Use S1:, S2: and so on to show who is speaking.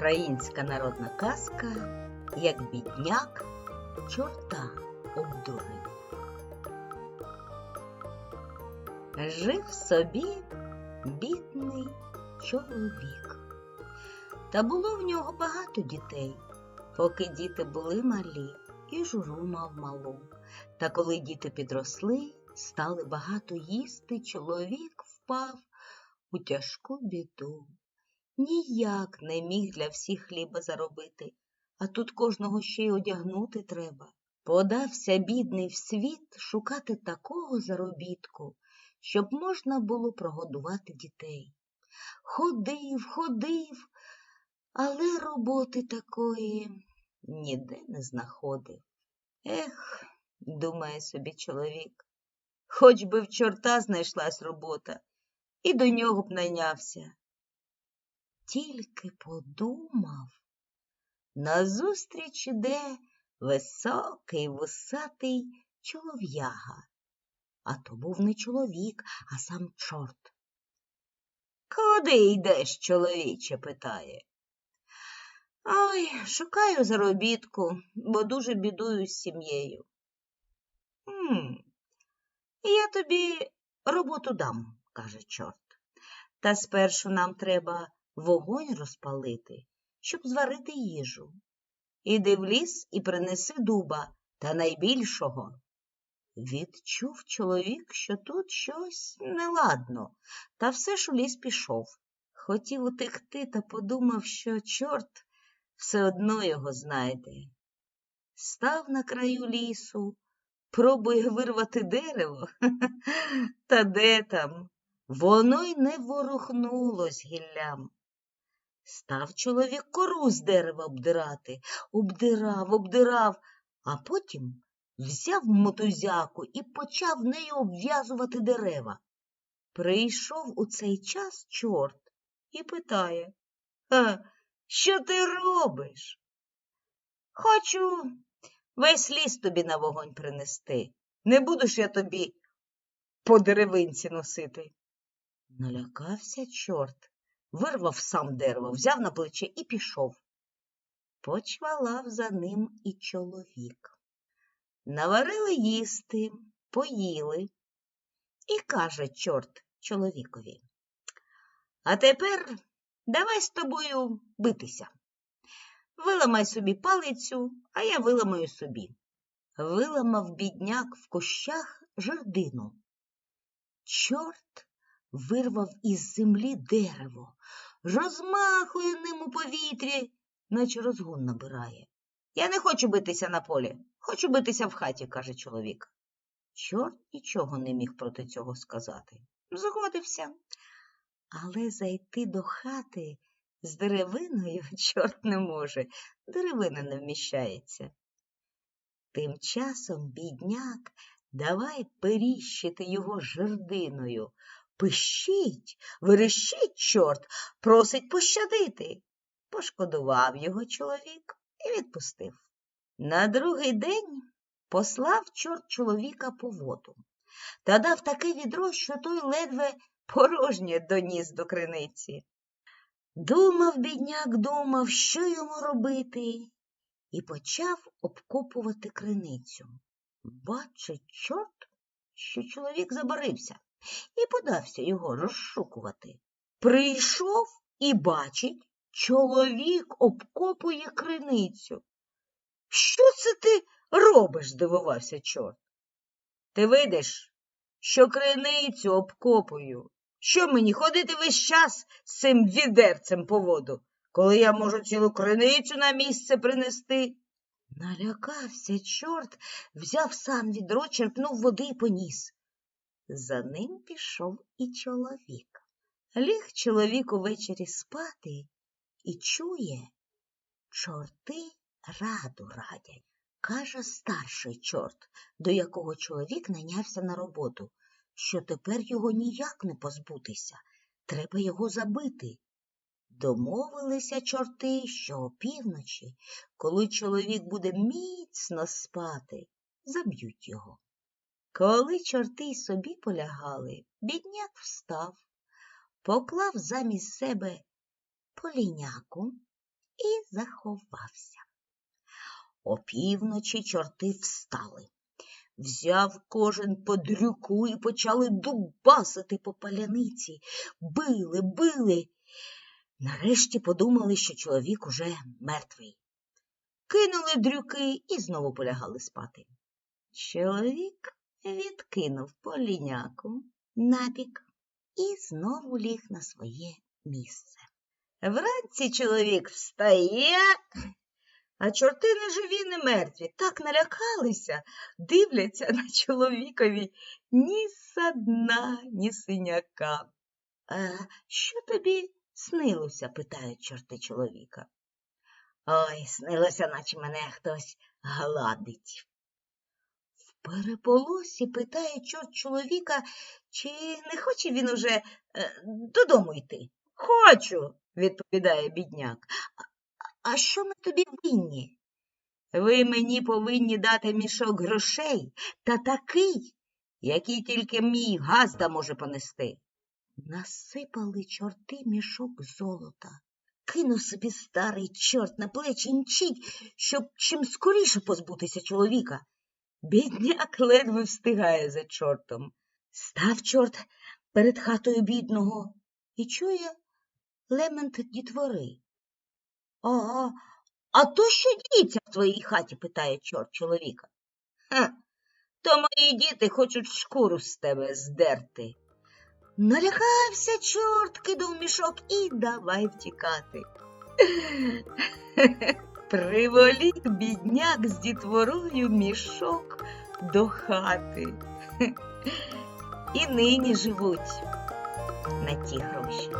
S1: Українська народна казка, як бідняк чорта обдурив. Жив собі бідний чоловік. Та було в нього багато дітей, поки діти були малі, і журу мав малу. Та коли діти підросли, стали багато їсти, чоловік впав у тяжку біду. Ніяк не міг для всіх хліба заробити, а тут кожного ще й одягнути треба. Подався бідний в світ шукати такого заробітку, щоб можна було прогодувати дітей. Ходив, ходив, але роботи такої ніде не знаходив. Ех, думає собі чоловік, хоч би в чорта знайшлась робота, і до нього б найнявся. Тільки подумав, назустріч іде високий вусатий чолов'яга. А то був не чоловік, а сам чорт. Куди йдеш, чоловіче? питає. Ой, шукаю заробітку, бо дуже бідую з сім'єю. «М, Я тобі роботу дам, каже чорт. Та спершу нам треба вогонь розпалити, щоб зварити їжу. Іди в ліс і принеси дуба та найбільшого. Відчув чоловік, що тут щось неладно, та все ж у ліс пішов. Хотів утекти та подумав, що чорт все одно його знайде. Став на краю лісу, пробує вирвати дерево, та де там? Воно й не ворухнулось гіллям. Став чоловік кору з дерева обдирати, обдирав, обдирав, а потім взяв мотузяку і почав нею обв'язувати дерева. Прийшов у цей час чорт і питає «А, що ти робиш? Хочу весь ліс тобі на вогонь принести. Не буду ж я тобі по деревинці носити. Налякався чорт, вирвав сам дерево, взяв на плече і пішов. Почвалав за ним і чоловік. Наварили їсти, поїли. І каже чорт чоловікові. А тепер давай з тобою битися. Виламай собі палицю, а я виламаю собі. Виламав бідняк в кущах жердину. Чорт вирвав із землі дерево, розмахує ним у повітрі, наче розгон набирає. Я не хочу битися на полі, хочу битися в хаті, каже чоловік. Чорт нічого не міг проти цього сказати. Згодився. Але зайти до хати з деревиною чорт не може, деревина не вміщається. Тим часом бідняк давай періщити його жердиною. Пищить, верещить чорт, просить пощадити. Пошкодував його чоловік і відпустив. На другий день послав чорт чоловіка по воду та дав таке відро, що той ледве порожнє доніс до криниці. Думав, бідняк, думав, що йому робити, і почав обкопувати криницю. Бачить чорт, що чоловік забарився, і подався його розшукувати. Прийшов і бачить, чоловік обкопує криницю. Що це ти робиш? здивувався чорт. Ти видиш, що криницю обкопую. Що мені ходити весь час з цим відерцем по воду, коли я можу цілу криницю на місце принести? Налякався чорт, взяв сам відро, черпнув води і поніс. За ним пішов і чоловік. Ліг чоловік увечері спати і чує, чорти раду радять. Каже старший чорт, до якого чоловік найнявся на роботу, що тепер його ніяк не позбутися, треба його забити. Домовилися чорти, що опівночі, коли чоловік буде міцно спати, заб'ють його. Коли чорти й собі полягали, бідняк встав, поклав замість себе поліняку і заховався. Опівночі чорти встали. Взяв кожен по дрюку і почали дубасити по паляниці. Били, били. Нарешті подумали, що чоловік уже мертвий. Кинули дрюки і знову полягали спати. Чоловік відкинув поліняку набік і знову ліг на своє місце. Вранці чоловік встає, а чорти не живі, не мертві, так налякалися, дивляться на чоловікові ні садна, ні синяка. А що тобі снилося? питають чорти чоловіка. Ой, снилося, наче мене хтось гладить. Переполосі питає чорт чоловіка, чи не хоче він уже е, додому йти. Хочу, відповідає бідняк. А, а що ми тобі винні? Ви мені повинні дати мішок грошей та такий, який тільки мій газда може понести. Насипали чорти мішок золота. Кинув собі старий чорт на плечі і мчить, щоб чим скоріше позбутися чоловіка. Бідняк ледве встигає за чортом. Став чорт перед хатою бідного і чує лемент дітвори. Ага, а то що діється в твоїй хаті? питає чорт чоловіка. Ха, то мої діти хочуть шкуру з тебе здерти. Налякався чорт, кидав мішок і давай втікати. Приволік бідняк з дітворою мішок до хати. І нині живуть на ті гроші.